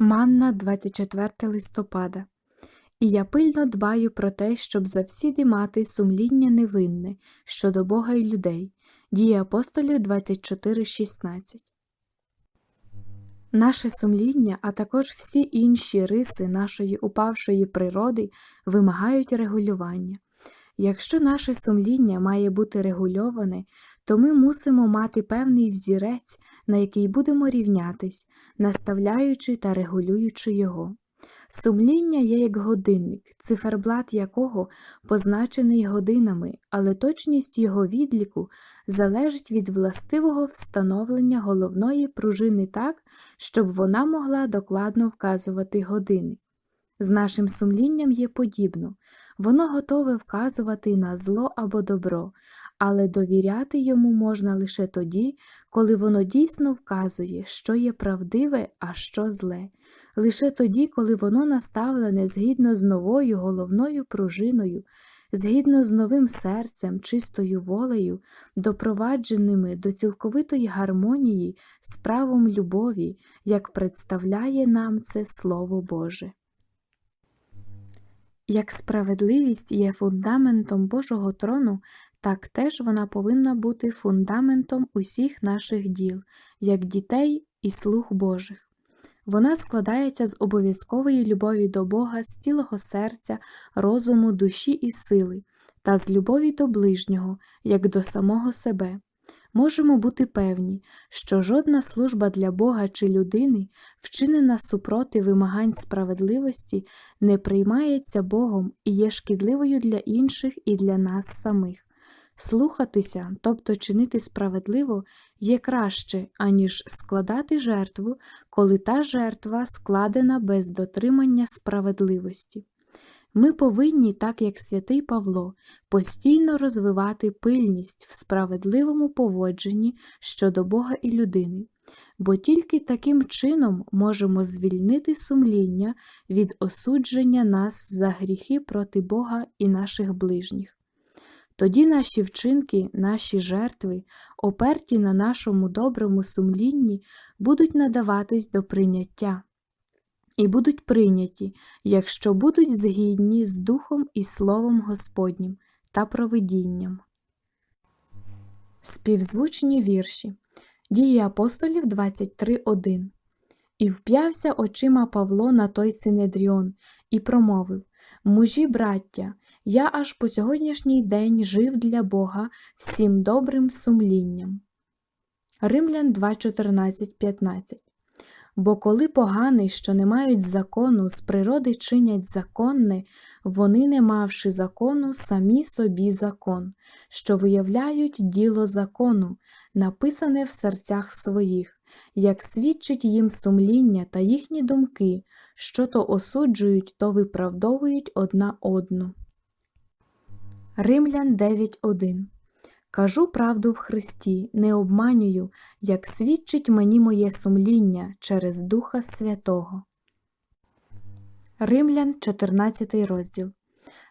Манна 24 листопада. І я пильно дбаю про те, щоб завсіди мати сумління невинне щодо Бога і людей. Дії апостолів 24.16. Наше сумління, а також всі інші риси нашої упавшої природи вимагають регулювання. Якщо наше сумління має бути регульоване, то ми мусимо мати певний взірець, на який будемо рівнятись, наставляючи та регулюючи його. Сумління є як годинник, циферблат якого позначений годинами, але точність його відліку залежить від властивого встановлення головної пружини так, щоб вона могла докладно вказувати години. З нашим сумлінням є подібно, воно готове вказувати на зло або добро, але довіряти йому можна лише тоді, коли воно дійсно вказує, що є правдиве, а що зле, лише тоді, коли воно наставлене згідно з новою головною пружиною, згідно з новим серцем, чистою волею, допровадженими до цілковитої гармонії з правом любові, як представляє нам це Слово Боже. Як справедливість є фундаментом Божого трону, так теж вона повинна бути фундаментом усіх наших діл, як дітей і слуг Божих. Вона складається з обов'язкової любові до Бога, з цілого серця, розуму, душі і сили, та з любові до ближнього, як до самого себе. Можемо бути певні, що жодна служба для Бога чи людини, вчинена супроти вимагань справедливості, не приймається Богом і є шкідливою для інших і для нас самих. Слухатися, тобто чинити справедливо, є краще, аніж складати жертву, коли та жертва складена без дотримання справедливості. Ми повинні, так як святий Павло, постійно розвивати пильність в справедливому поводженні щодо Бога і людини, бо тільки таким чином можемо звільнити сумління від осудження нас за гріхи проти Бога і наших ближніх. Тоді наші вчинки, наші жертви, оперті на нашому доброму сумлінні, будуть надаватись до прийняття і будуть прийняті, якщо будуть згідні з Духом і Словом Господнім та провидінням. Співзвучні вірші Дії апостолів 23.1 І вп'явся очима Павло на той синедріон і промовив Мужі, браття, я аж по сьогоднішній день жив для Бога всім добрим сумлінням. Римлян 2.14.15 Бо коли поганий, що не мають закону, з природи чинять законне, вони, не мавши закону, самі собі закон, що виявляють діло закону, написане в серцях своїх, як свідчить їм сумління та їхні думки, що то осуджують, то виправдовують одна одну. Римлян 9.1 Кажу правду в Христі, не обманюю, як свідчить мені моє сумління через Духа Святого. Римлян 14 розділ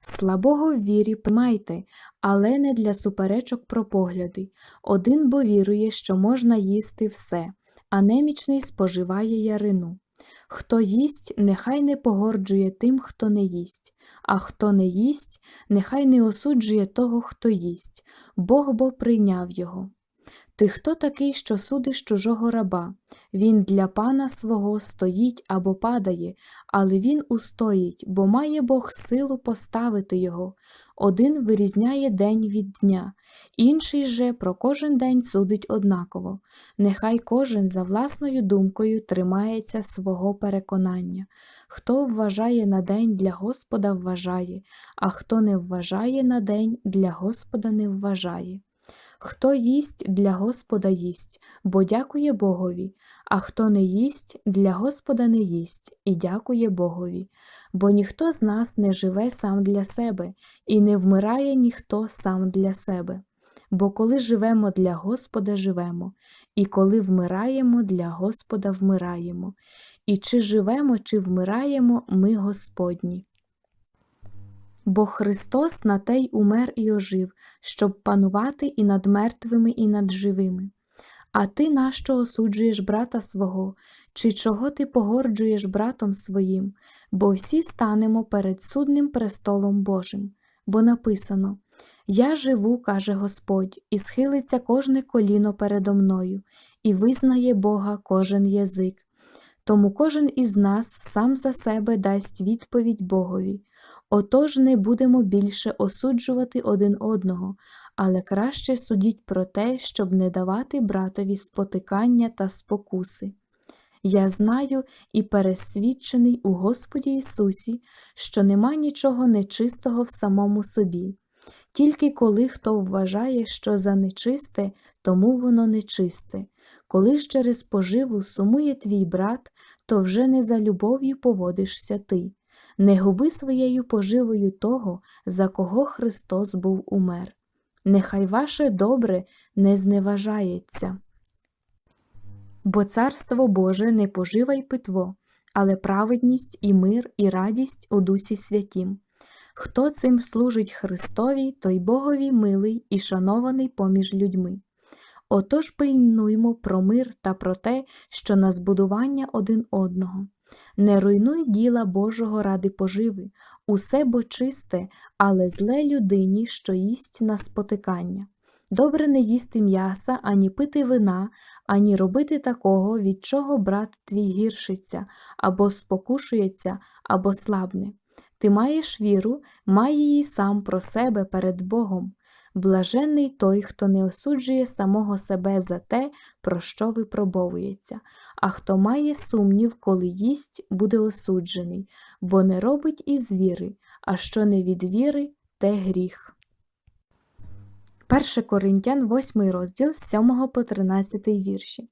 Слабого в вірі приймайте, але не для суперечок про погляди. Один бо вірує, що можна їсти все, а немічний споживає ярину. Хто їсть, нехай не погорджує тим, хто не їсть, а хто не їсть, нехай не осуджує того, хто їсть, Бог бо прийняв його. Ти хто такий, що судиш чужого раба? Він для пана свого стоїть або падає, але він устоїть, бо має Бог силу поставити його. Один вирізняє день від дня, інший же про кожен день судить однаково. Нехай кожен за власною думкою тримається свого переконання. Хто вважає на день для Господа вважає, а хто не вважає на день для Господа не вважає. Хто їсть для Господа їсть, бо дякує Богові, а хто не їсть, для Господа не їсть і дякує Богові, бо ніхто з нас не живе сам для себе, і не вмирає ніхто сам для себе. Бо коли живемо для Господа живемо, і коли вмираємо для Господа вмираємо, і чи живемо, чи вмираємо ми Господні. Бо Христос на те й умер і ожив, щоб панувати і над мертвими, і над живими. А ти нащо осуджуєш брата свого, чи чого ти погорджуєш братом своїм, бо всі станемо перед судним престолом Божим. Бо написано Я живу, каже Господь, і схилиться кожне коліно передо мною, і визнає Бога кожен язик. Тому кожен із нас сам за себе дасть відповідь Богові. Отож не будемо більше осуджувати один одного, але краще судіть про те, щоб не давати братові спотикання та спокуси. Я знаю і пересвідчений у Господі Ісусі, що нема нічого нечистого в самому собі, тільки коли хто вважає, що за нечисте, тому воно нечисте. Коли ж через поживу сумує твій брат, то вже не за любов'ю поводишся ти. Не губи своєю поживою того, за кого Христос був умер. Нехай ваше добре не зневажається. Бо царство Боже не пожива й питво, але праведність і мир, і радість у Дусі Святім. Хто цим служить Христові, той Богові милий і шанований поміж людьми. Отож пильнуймо про мир та про те, що на збудування один одного. Не руйнуй діла Божого ради поживи, усе бо чисте, але зле людині, що їсть на спотикання. Добре не їсти м'яса, ані пити вина, ані робити такого, від чого брат твій гіршиться, або спокушується, або слабне. Ти маєш віру, май її сам про себе перед Богом. Блаженний той, хто не осуджує самого себе за те, про що випробовується, а хто має сумнів, коли їсть, буде осуджений, бо не робить із віри, а що не від віри, те гріх. 1 Коринтян, 8 розділ з 7 по 13 вірші.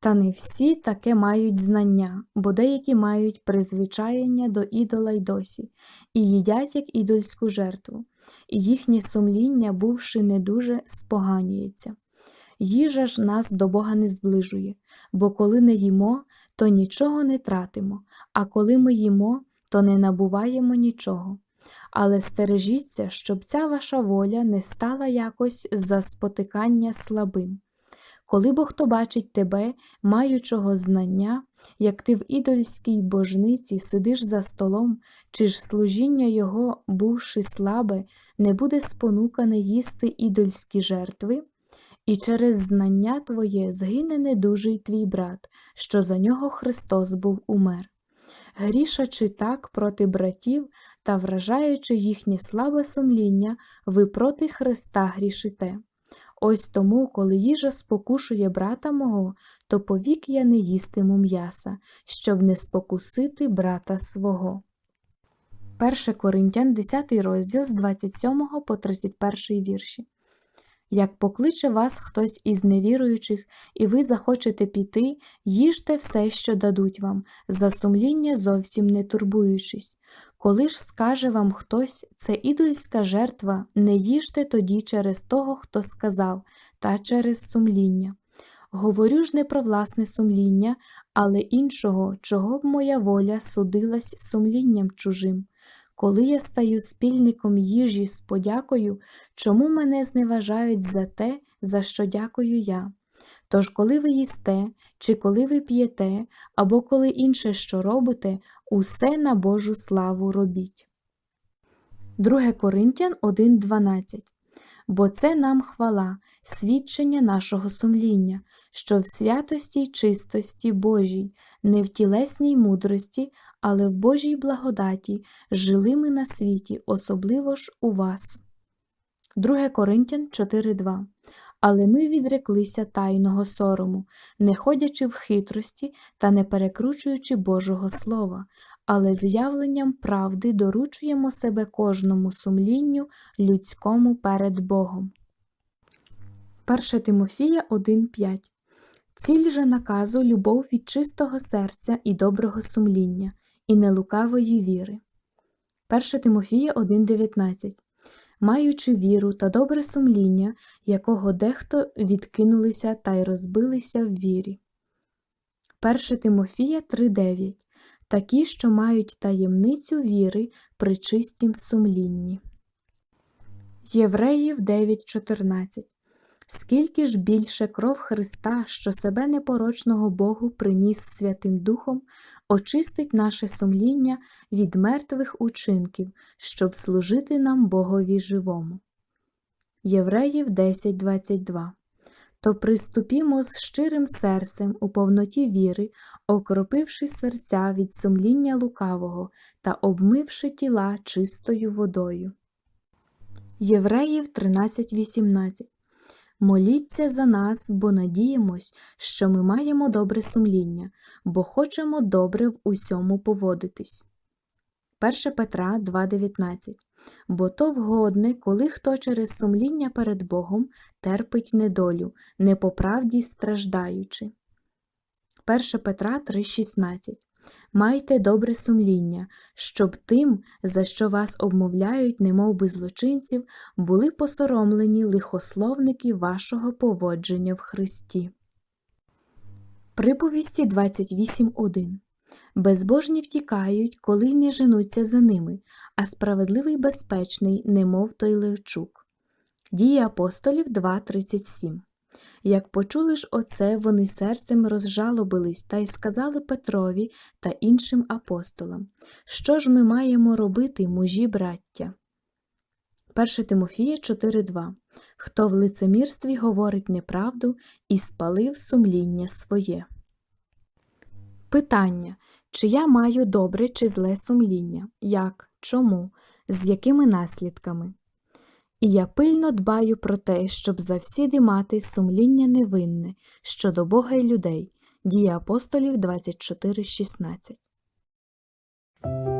Та не всі таке мають знання, бо деякі мають призвичаєння до ідола й досі, і їдять як ідольську жертву, і їхнє сумління, бувши не дуже, споганюється. Їжа ж нас до Бога не зближує, бо коли не їмо, то нічого не тратимо, а коли ми їмо, то не набуваємо нічого. Але стережіться, щоб ця ваша воля не стала якось за спотикання слабим. Коли бо хто бачить тебе, маючого знання, як ти в ідольській божниці сидиш за столом, чи ж служіння його, бувши слабе, не буде спонукане їсти ідольські жертви, і через знання твоє згине недужий твій брат, що за нього Христос був умер. Грішачи так проти братів та вражаючи їхнє слабе сумління, ви проти Христа грішите. Ось тому, коли їжа спокушує брата мого, то повік я не їстиму м'яса, щоб не спокусити брата свого. 1 Коринтян, 10 розділ з 27 по 31 вірші. Як покличе вас хтось із невіруючих, і ви захочете піти, їжте все, що дадуть вам, за сумління зовсім не турбуючись. Коли ж скаже вам хтось, це ідольська жертва, не їжте тоді через того, хто сказав, та через сумління. Говорю ж не про власне сумління, але іншого, чого б моя воля судилась сумлінням чужим. Коли я стаю спільником їжі з подякою, чому мене зневажають за те, за що дякую я? Тож, коли ви їсте, чи коли ви п'єте, або коли інше що робите, усе на Божу славу робіть. 2 Коринтян 1.12 Бо це нам хвала, свідчення нашого сумління, що в святості й чистості Божій, не в тілесній мудрості, але в Божій благодаті жили ми на світі, особливо ж у вас. 2 Коринтян 4.2 Але ми відреклися тайного сорому, не ходячи в хитрості та не перекручуючи Божого Слова, але з'явленням правди доручуємо себе кожному сумлінню людському перед Богом. 1 Тимофія 1.5 Ціль же наказу любов від чистого серця і доброго сумління, і нелукавої віри. 1 Тимофія 1.19 Маючи віру та добре сумління, якого дехто відкинулися та й розбилися в вірі. 1 Тимофія 3.9 Такі, що мають таємницю віри при чистім сумлінні. Євреїв 9.14 Скільки ж більше кров Христа, що себе непорочного Богу приніс Святим Духом, очистить наше сумління від мертвих учинків, щоб служити нам Богові живому. Євреїв 10.22 То приступімо з щирим серцем у повноті віри, окропивши серця від сумління лукавого та обмивши тіла чистою водою. Євреїв 13.18 Моліться за нас, бо надіємось, що ми маємо добре сумління, бо хочемо добре в усьому поводитись. 1 Петра 2.19 Бо то вгодне, коли хто через сумління перед Богом терпить недолю, не по правді страждаючи. 1 Петра 3.16 Майте добре сумління, щоб тим, за що вас обмовляють, немов би злочинців, були посоромлені лихословники вашого поводження в Христі. Приповісті 28.1 Безбожні втікають, коли не женуться за ними, а справедливий безпечний, немов той левчук. Дії апостолів 2.37 Як почули ж оце, вони серцем розжалобились та й сказали Петрові та іншим апостолам, що ж ми маємо робити, мужі браття? 1 Тимофія 4.2 Хто в лицемірстві говорить неправду і спалив сумління своє. Питання. Чи я маю добре чи зле сумління? Як? Чому? З якими наслідками? І я пильно дбаю про те, щоб завсіди мати сумління невинне щодо Бога і людей. Дія апостолів 24.16